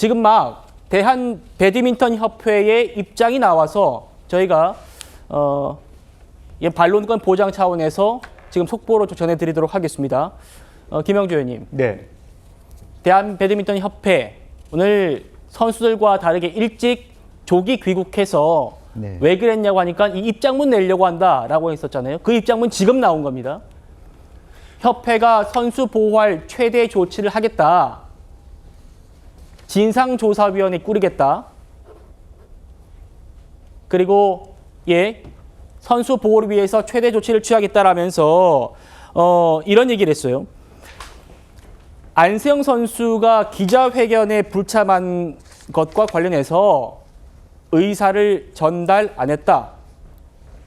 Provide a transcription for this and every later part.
지금 막 대한 배드민턴 협회의 입장이 나와서 저희가 어, 이 반론권 보장 차원에서 지금 속보로 좀 전해드리도록 하겠습니다. 어, 김영주 의원님, 네. 대한 배드민턴 협회 오늘 선수들과 다르게 일찍 조기 귀국해서 네. 왜 그랬냐고 하니까 이 입장문 내려고 한다라고 했었잖아요. 그 입장문 지금 나온 겁니다. 협회가 선수 보호할 최대 조치를 하겠다. 진상조사위원회 꾸리겠다. 그리고 예 선수 보호를 위해서 최대 조치를 취하겠다라면서 어, 이런 얘기를 했어요. 안세영 선수가 기자회견에 불참한 것과 관련해서 의사를 전달 안 했다.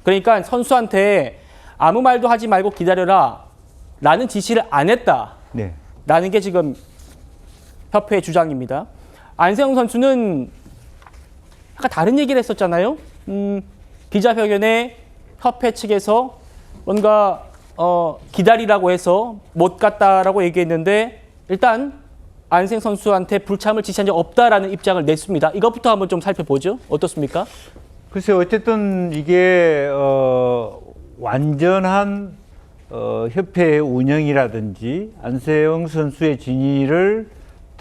그러니까 선수한테 아무 말도 하지 말고 기다려라. 라는 지시를 안 했다. 네. 라는 게 지금 협회의 주장입니다. 안세영 선수는 아까 다른 얘기를 했었잖아요. 음, 기자회견에 협회 측에서 뭔가 어, 기다리라고 해서 못 갔다라고 얘기했는데 일단 안생 선수한테 불참을 지시한 적 없다라는 입장을 냈습니다. 이것부터 한번 좀 살펴보죠. 어떻습니까? 글쎄요, 어쨌든 이게 어, 완전한 어, 협회 운영이라든지 안세영 선수의 진위를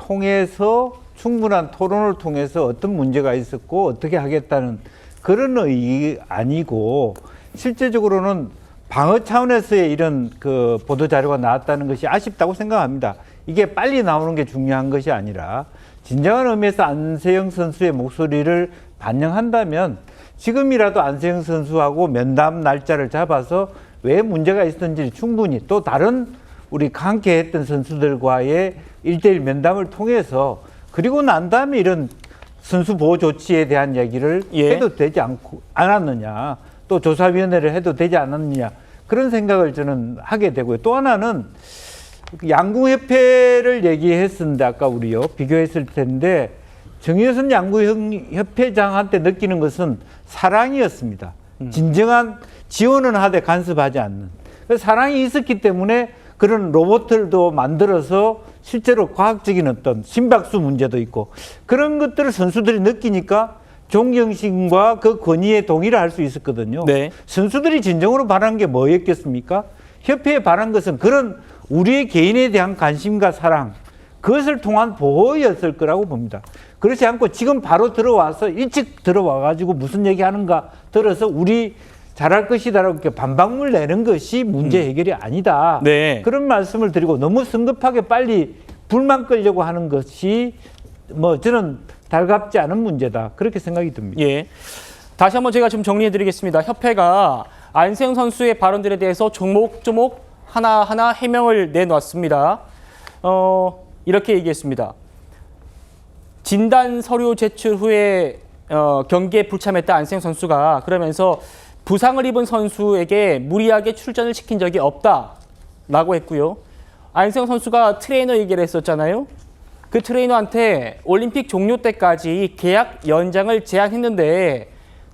통해서 충분한 토론을 통해서 어떤 문제가 있었고 어떻게 하겠다는 그런 의의 아니고 실제적으로는 방어 차원에서의 이런 그 보도 자료가 나왔다는 것이 아쉽다고 생각합니다. 이게 빨리 나오는 게 중요한 것이 아니라 진정한 의미에서 안세영 선수의 목소리를 반영한다면 지금이라도 안세영 선수하고 면담 날짜를 잡아서 왜 문제가 있었는지 충분히 또 다른 우리 함께 했던 선수들과의 일대일 면담을 통해서 그리고 난 다음에 이런 선수 보호 조치에 대한 얘기를 예. 해도 되지 않고 않았느냐 또 조사위원회를 해도 되지 않았느냐 그런 생각을 저는 하게 되고요. 또 하나는 양궁협회를 얘기했었는데 아까 우리요 비교했을 텐데 정유선 양궁협회장한테 느끼는 것은 사랑이었습니다. 진정한 지원은 하되 간섭하지 않는 그 사랑이 있었기 때문에 그런 로봇들도 만들어서 실제로 과학적인 어떤 심박수 문제도 있고 그런 것들을 선수들이 느끼니까 존경심과 그 권위에 동의를 할 수 있었거든요. 네. 선수들이 진정으로 바란 게 뭐였겠습니까? 협회에 바란 것은 그런 우리의 개인에 대한 관심과 사랑, 그것을 통한 보호였을 거라고 봅니다. 그렇지 않고 지금 바로 들어와서 일찍 들어와 가지고 무슨 얘기 하는가 들어서 우리 잘할 것이다라고 이렇게 반박물 내는 것이 문제 해결이 아니다. 네. 그런 말씀을 드리고 너무 성급하게 빨리 불만 끌려고 하는 것이 뭐 저는 달갑지 않은 문제다. 그렇게 생각이 듭니다. 예. 다시 한번 제가 좀 정리해 드리겠습니다. 협회가 안세영 선수의 발언들에 대해서 조목조목 하나하나 해명을 내놨습니다. 어, 이렇게 얘기했습니다. 진단 서류 제출 후에 어, 경기에 불참했다 안세영 선수가 그러면서 부상을 입은 선수에게 무리하게 출전을 시킨 적이 없다라고 했고요. 안세영 선수가 트레이너 얘기를 했었잖아요. 그 트레이너한테 올림픽 종료 때까지 계약 연장을 제안했는데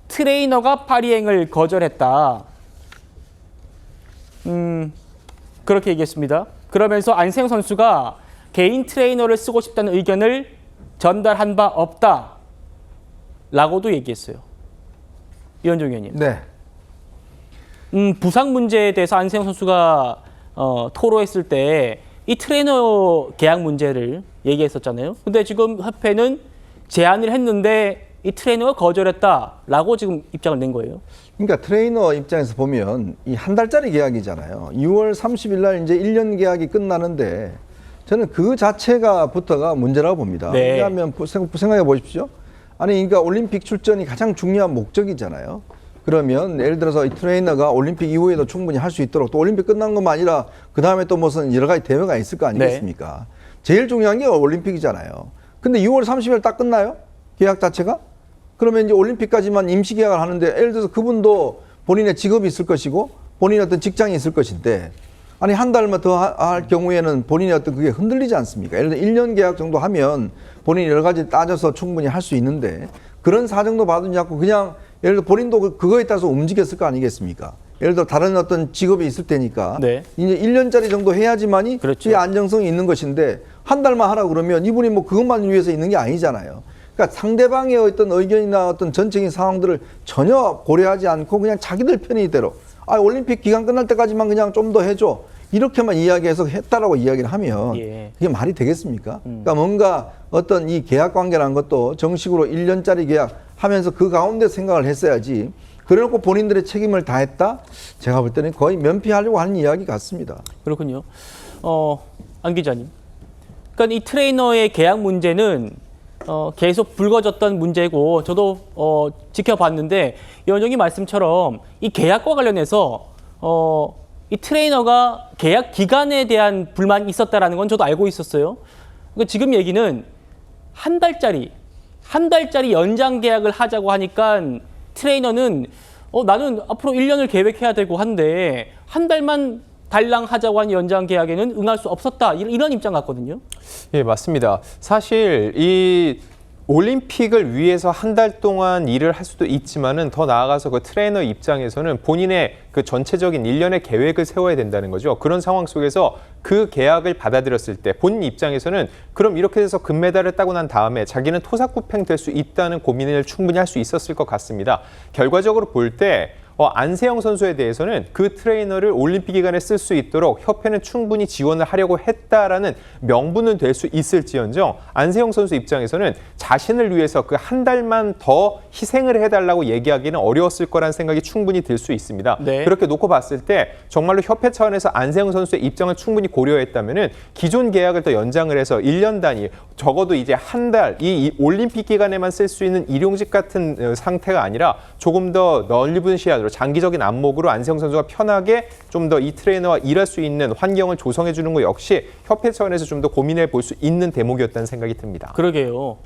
트레이너가 파리행을 거절했다. 음, 그렇게 얘기했습니다. 그러면서 안세영 선수가 개인 트레이너를 쓰고 싶다는 의견을 전달한 바 없다. 라고도 얘기했어요. 이현종 의원님. 네. 음, 부상 문제에 대해서 안세영 선수가 어, 토로했을 때 이 트레이너 계약 문제를 얘기했었잖아요. 근데 지금 협회는 제안을 했는데 이 트레이너가 거절했다라고 지금 입장을 낸 거예요. 그러니까 트레이너 입장에서 보면 이 한 달짜리 계약이잖아요. 6월 30일 날 이제 1년 계약이 끝나는데 저는 그 자체가부터가 문제라고 봅니다. 네. 왜냐하면 생각해 보십시오. 아니 그러니까 올림픽 출전이 가장 중요한 목적이잖아요. 그러면 예를 들어서 이 트레이너가 올림픽 이후에도 충분히 할 수 있도록 또 올림픽 끝난 것만 아니라 그 다음에 또 무슨 여러 가지 대회가 있을 거 아니겠습니까? 제일 중요한 게 올림픽이잖아요. 근데 6월 30일 딱 끝나요? 계약 자체가? 그러면 이제 올림픽까지만 임시 계약을 하는데 예를 들어서 그분도 본인의 직업이 있을 것이고 본인의 어떤 직장이 있을 것인데 아니 한 달만 더 할 경우에는 본인의 어떤 그게 흔들리지 않습니까? 예를 들어 1년 계약 정도 하면 본인이 여러 가지 따져서 충분히 할 수 있는데 그런 사정도 받으지 않고 그냥 예를 들어 본인도 그- 그거에 따라서 움직였을 거 아니겠습니까? 예를 들어 다른 어떤 직업이 있을 테니까 네. 이제 1년짜리 정도 해야지만이 그렇죠. 그게 안정성이 있는 것인데 한 달만 하라 그러면 이분이 뭐 그것만 위해서 있는 게 아니잖아요. 그러니까 상대방의 어떤 의견이나 어떤 전적인 상황들을 전혀 고려하지 않고 그냥 자기들 편의대로 아 올림픽 기간 끝날 때까지만 그냥 좀 더 해줘 이렇게만 이야기해서 했다라고 이야기를 하면 예. 이게 말이 되겠습니까? 그러니까 뭔가 어떤 이 계약 관계라는 것도 정식으로 1년짜리 계약 하면서 그 가운데 생각을 했어야지. 그래놓고 본인들의 책임을 다했다? 제가 볼 때는 거의 면피하려고 하는 이야기 같습니다. 그렇군요. 어, 안 기자님. 그러니까 이 트레이너의 계약 문제는 어, 계속 불거졌던 문제고 저도 어, 지켜봤는데 연정이 말씀처럼 이 계약과 관련해서 어, 이 트레이너가 계약 기간에 대한 불만이 있었다라는 건 저도 알고 있었어요. 그러니까 지금 얘기는 한 달짜리 한 달짜리 연장 계약을 하자고 하니까 트레이너는 어 나는 앞으로 1년을 계획해야 되고 한데 한 달만 달랑 하자고 한 연장 계약에는 응할 수 없었다 이런, 입장 같거든요. 예, 맞습니다. 사실 이 올림픽을 위해서 한 달 동안 일을 할 수도 있지만은 더 나아가서 그 트레이너 입장에서는 본인의 그 전체적인 일련의 계획을 세워야 된다는 거죠. 그런 상황 속에서 그 계약을 받아들였을 때 본인 입장에서는 그럼 이렇게 돼서 금메달을 따고 난 다음에 자기는 토사구팽 될 수 있다는 고민을 충분히 할 수 있었을 것 같습니다. 결과적으로 볼때 어, 안세영 선수에 대해서는 그 트레이너를 올림픽 기간에 쓸 수 있도록 협회는 충분히 지원을 하려고 했다라는 명분은 될 수 있을지언정 안세영 선수 입장에서는 자신을 위해서 그 한 달만 더 희생을 해달라고 얘기하기는 어려웠을 거라는 생각이 충분히 들 수 있습니다. 네. 그렇게 놓고 봤을 때 정말로 협회 차원에서 안세영 선수의 입장을 충분히 고려했다면은 기존 계약을 더 연장을 해서 1년 단위 적어도 이제 한 달 이 올림픽 기간에만 쓸 수 있는 일용직 같은 어, 상태가 아니라 조금 더 넓은 시야로 장기적인 안목으로 안세영 선수가 편하게 좀 더 이 트레이너와 일할 수 있는 환경을 조성해 주는 것 역시 협회 차원에서 좀 더 고민해 볼 수 있는 대목이었다는 생각이 듭니다. 그러게요.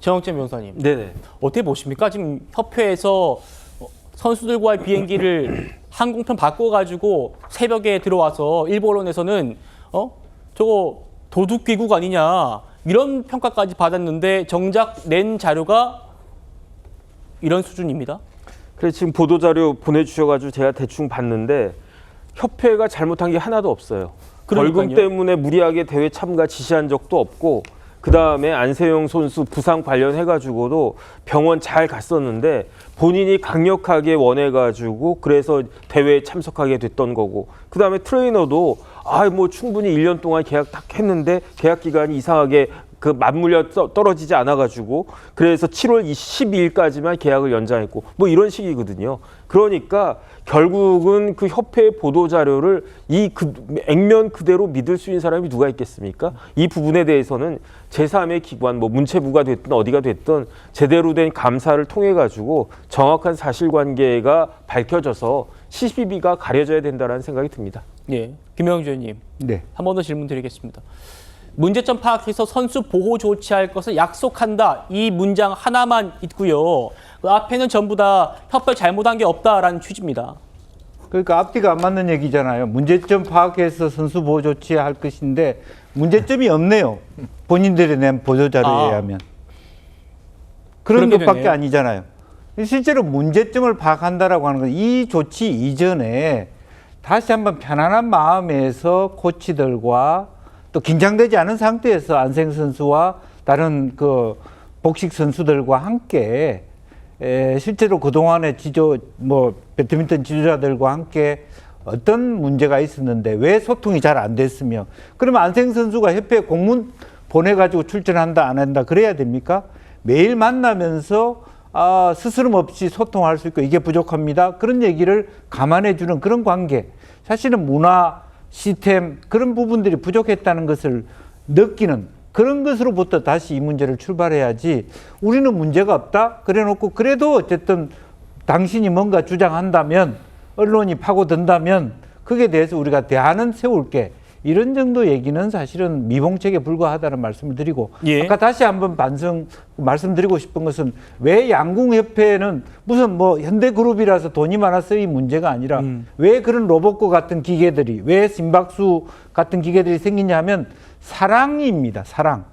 정영재 변호사님 네네. 어떻게 보십니까? 지금 협회에서 어, 선수들과의 비행기를 항공편 바꿔가지고 새벽에 들어와서 일본론에서는 어 저거 도둑 귀국 아니냐 이런 평가까지 받았는데 정작 낸 자료가 이런 수준입니다. 그래 지금 보도 자료 보내주셔가지고 제가 대충 봤는데 협회가 잘못한 게 하나도 없어요. 그러니까요. 벌금 때문에 무리하게 대회 참가 지시한 적도 없고 그 다음에 안세영 선수 부상 관련해가지고도 병원 잘 갔었는데 본인이 강력하게 원해가지고 그래서 대회에 참석하게 됐던 거고 그 다음에 트레이너도 아 뭐 충분히 1년 동안 계약 딱 했는데 계약 기간이 이상하게 그 맞물려 떠- 떨어지지 않아가지고 그래서 7월 12일까지만 계약을 연장했고 뭐 이런 식이거든요. 그러니까 결국은 그 협회 보도 자료를 이 그 액면 그대로 믿을 수 있는 사람이 누가 있겠습니까? 이 부분에 대해서는 제3의 기관 뭐 문체부가 됐든 어디가 됐든 제대로 된 감사를 통해 가지고 정확한 사실관계가 밝혀져서 시비비가 가려져야 된다라는 생각이 듭니다. 예, 김영주 의원님 네. 한 번 더 질문 드리겠습니다. 문제점 파악해서 선수 보호 조치할 것을 약속한다. 이 문장 하나만 있고요. 그 앞에는 전부 다 협회 잘못한 게 없다라는 취지입니다. 그러니까 앞뒤가 안 맞는 얘기잖아요. 문제점 파악해서 선수 보호 조치할 것인데 문제점이 없네요. 본인들이 낸 보도 자료에 아. 의하면. 그런 것밖에 되네요. 아니잖아요. 실제로 문제점을 파악한다라고 하는 건 이 조치 이전에 다시 한번 편안한 마음에서 코치들과 또 긴장되지 않은 상태에서 안생 선수와 다른 그 복식 선수들과 함께 에, 실제로 그동안의 지조 뭐 배드민턴 지도자들과 함께 어떤 문제가 있었는데 왜 소통이 잘 안 됐으며 그러면 안생 선수가 협회 공문 보내가지고 출전한다 안 한다 그래야 됩니까? 매일 만나면서 아, 스스럼 없이 소통할 수 있고 이게 부족합니다. 그런 얘기를 감안해 주는 그런 관계. 사실은 문화, 시스템 그런 부분들이 부족했다는 것을 느끼는 그런 것으로부터 다시 이 문제를 출발해야지 우리는 문제가 없다. 그래 놓고 그래도 어쨌든 당신이 뭔가 주장한다면 언론이 파고든다면 그게 대해서 우리가 대안은 세울 게. 이런 정도 얘기는 사실은 미봉책에 불과하다는 말씀을 드리고 예. 아까 다시 한번 반성 말씀드리고 싶은 것은 왜 양궁협회는 무슨 뭐 현대그룹이라서 돈이 많아서 이 문제가 아니라 음. 왜 그런 로봇과 같은 기계들이 왜 심박수 같은 기계들이 생기냐 하면 사랑입니다 사랑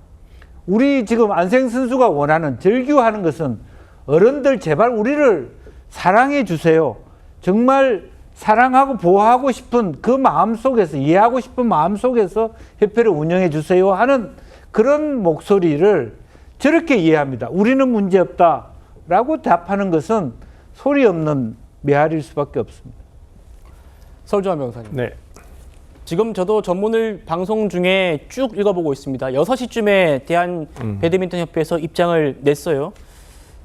우리 지금 안생 선수가 원하는 절규하는 것은 어른들 제발 우리를 사랑해 주세요 정말 사랑하고 보호하고 싶은 그 마음 속에서 이해하고 싶은 마음 속에서 협회를 운영해 주세요 하는 그런 목소리를 저렇게 이해합니다. 우리는 문제 없다라고 답하는 것은 소리 없는 메아리일 수밖에 없습니다. 설주환 변호사님. 네. 지금 저도 전문을 방송 중에 쭉 읽어보고 있습니다. 6시쯤에 대한 배드민턴 협회에서 입장을 냈어요.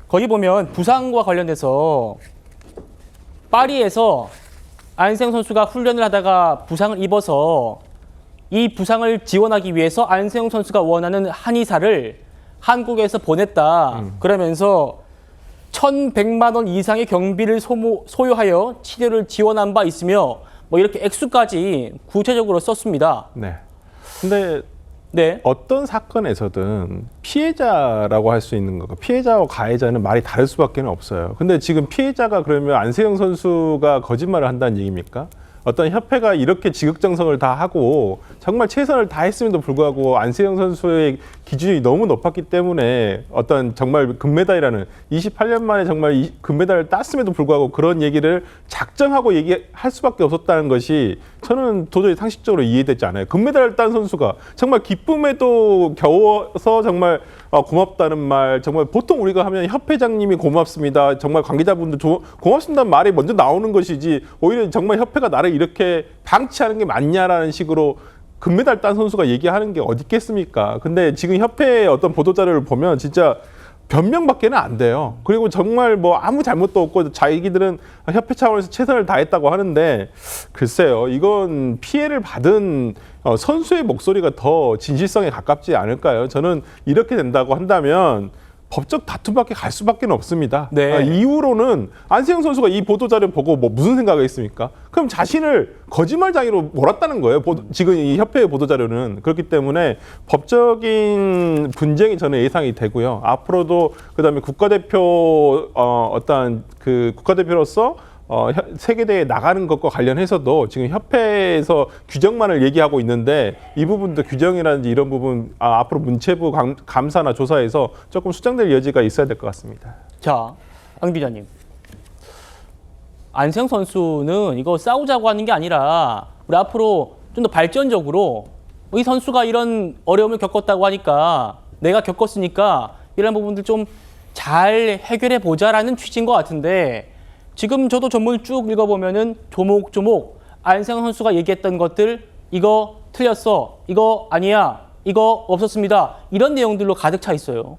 거기 보면 부상과 관련돼서 파리에서 안생 선수가 훈련을 하다가 부상을 입어서 이 부상을 지원하기 위해서 안세영 선수가 원하는 한의사를 한국에서 보냈다. 그러면서 1,100만 원 이상의 경비를 소모, 소요하여 치료를 지원한 바 있으며 뭐 이렇게 액수까지 구체적으로 썼습니다. 네. 근데 네. 어떤 사건에서든 피해자라고 할 수 있는 거고 피해자와 가해자는 말이 다를 수밖에 없어요. 근데 지금 피해자가 그러면 안세영 선수가 거짓말을 한다는 얘기입니까? 어떤 협회가 이렇게 지극정성을 다 하고 정말 최선을 다했음에도 불구하고 안세영 선수의 기준이 너무 높았기 때문에 어떤 정말 금메달이라는 28년 만에 정말 이 금메달을 땄음에도 불구하고 그런 얘기를 작정하고 얘기할 수밖에 없었다는 것이 저는 도저히 상식적으로 이해되지 않아요. 금메달을 딴 선수가 정말 기쁨에도 겨워서 정말 어, 고맙다는 말 정말 보통 우리가 하면 협회장님이 고맙습니다. 정말 관계자분들 조, 고맙습니다는 말이 먼저 나오는 것이지 오히려 정말 협회가 나를 이렇게 방치하는 게 맞냐라는 식으로 금메달 딴 선수가 얘기하는 게 어디 있겠습니까? 근데 지금 협회의 어떤 보도 자료를 보면 진짜 변명밖에는 안 돼요. 그리고 정말 뭐 아무 잘못도 없고 자기들은 협회 차원에서 최선을 다했다고 하는데 글쎄요, 이건 피해를 받은 어, 선수의 목소리가 더 진실성에 가깝지 않을까요? 저는 이렇게 된다고 한다면 법적 다툼밖에 갈 수밖에 없습니다. 네. 아, 이후로는 안세영 선수가 이 보도 자료 보고 뭐 무슨 생각을 했습니까? 그럼 자신을 거짓말장애로 몰았다는 거예요. 보도- 지금 이 협회의 보도 자료는 그렇기 때문에 법적인 분쟁이 저는 예상이 되고요. 앞으로도 그다음에 국가대표 어, 어떤 그 국가대표로서 어, 혀- 세계대회에 나가는 것과 관련해서도 지금 협회에서 규정만을 얘기하고 있는데 이 부분도 규정이라든지 이런 부분 아, 앞으로 문체부 감, 감사나 조사에서 조금 수정될 여지가 있어야 될 것 같습니다. 자, 안 기자님. 안세영 선수는 이거 싸우자고 하는 게 아니라 우리 앞으로 좀 더 발전적으로 이 선수가 이런 어려움을 겪었다고 하니까 내가 겪었으니까 이런 부분들 좀 잘 해결해 보자라는 취지인 것 같은데 지금 저도 전문 쭉 읽어보면은 조목조목 안세영 선수가 얘기했던 것들 이거 틀렸어 이거 아니야 이거 없었습니다 이런 내용들로 가득 차 있어요.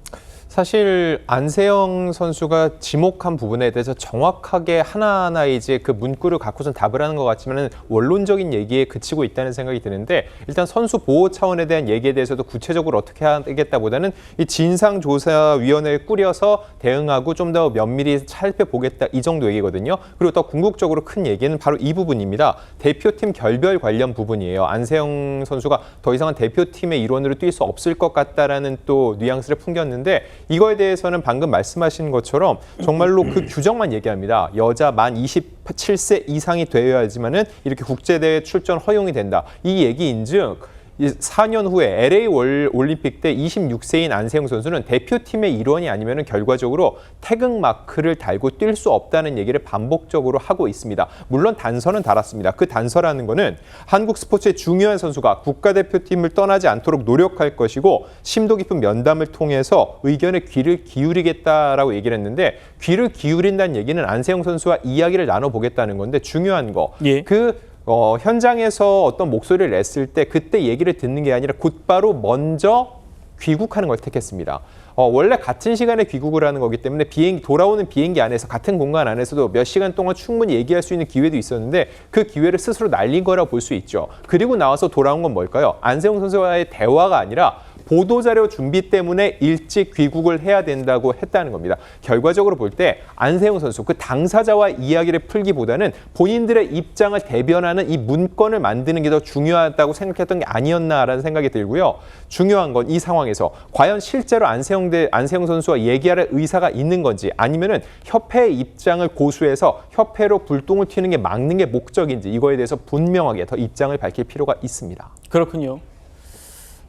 사실 안세영 선수가 지목한 부분에 대해서 정확하게 하나하나 이제 그 문구를 갖고선 답을 하는 것 같지만은 원론적인 얘기에 그치고 있다는 생각이 드는데 일단 선수 보호 차원에 대한 얘기에 대해서도 구체적으로 어떻게 하겠다보다는 이 진상조사위원회를 꾸려서 대응하고 좀 더 면밀히 살펴보겠다 이 정도 얘기거든요. 그리고 더 궁극적으로 큰 얘기는 바로 이 부분입니다. 대표팀 결별 관련 부분이에요. 안세영 선수가 더 이상은 대표팀의 일원으로 뛸 수 없을 것 같다라는 또 뉘앙스를 풍겼는데 이거에 대해서는 방금 말씀하신 것처럼 정말로 그 규정만 얘기합니다. 여자 만 27세 이상이 되어야지만은 이렇게 국제대회 출전 허용이 된다. 이 얘기인즉 이 4년 후에 LA 월 올림픽 때 26세인 안세영 선수는 대표팀의 일원이 아니면 결과적으로 태극 마크를 달고 뛸 수 없다는 얘기를 반복적으로 하고 있습니다. 물론 단서는 달았습니다. 그 단서라는 거는 한국 스포츠의 중요한 선수가 국가대표팀을 떠나지 않도록 노력할 것이고 심도 깊은 면담을 통해서 의견에 귀를 기울이겠다라고 얘기를 했는데 귀를 기울인다는 얘기는 안세영 선수와 이야기를 나눠보겠다는 건데 중요한 거 예. 그 어, 현장에서 어떤 목소리를 냈을 때 그때 얘기를 듣는 게 아니라 곧바로 먼저 귀국하는 걸 택했습니다. 어, 원래 같은 시간에 귀국을 하는 거기 때문에 비행 돌아오는 비행기 안에서 같은 공간 안에서도 몇 시간 동안 충분히 얘기할 수 있는 기회도 있었는데 그 기회를 스스로 날린 거라 볼 수 있죠. 그리고 나와서 돌아온 건 뭘까요? 안세웅 선수와의 대화가 아니라 보도자료 준비 때문에 일찍 귀국을 해야 된다고 했다는 겁니다. 결과적으로 볼 때 안세웅 선수 그 당사자와 이야기를 풀기보다는 본인들의 입장을 대변하는 이 문건을 만드는 게 더 중요하다고 생각했던 게 아니었나라는 생각이 들고요. 중요한 건 이 상황에서 과연 실제로 안세웅 대 안세웅 선수와 얘기할 의사가 있는 건지 아니면은 협회의 입장을 고수해서 협회로 불똥을 튀는 게 막는 게 목적인지 이거에 대해서 분명하게 더 입장을 밝힐 필요가 있습니다. 그렇군요.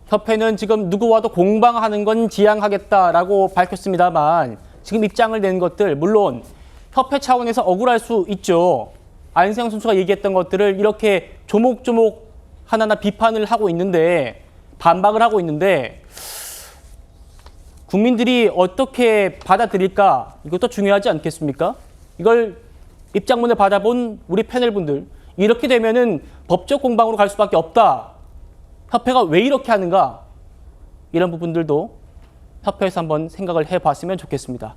협회는 지금 누구와도 공방하는 건 지양하겠다라고 밝혔습니다만 지금 입장을 낸 것들 물론 협회 차원에서 억울할 수 있죠. 안세영 선수가 얘기했던 것들을 이렇게 조목조목 하나하나 비판을 하고 있는데 반박을 하고 있는데 국민들이 어떻게 받아들일까 이것도 중요하지 않겠습니까? 이걸 입장문을 받아본 우리 패널분들 이렇게 되면은 법적 공방으로 갈 수밖에 없다. 협회가 왜 이렇게 하는가? 이런 부분들도 협회에서 한번 생각을 해 봤으면 좋겠습니다.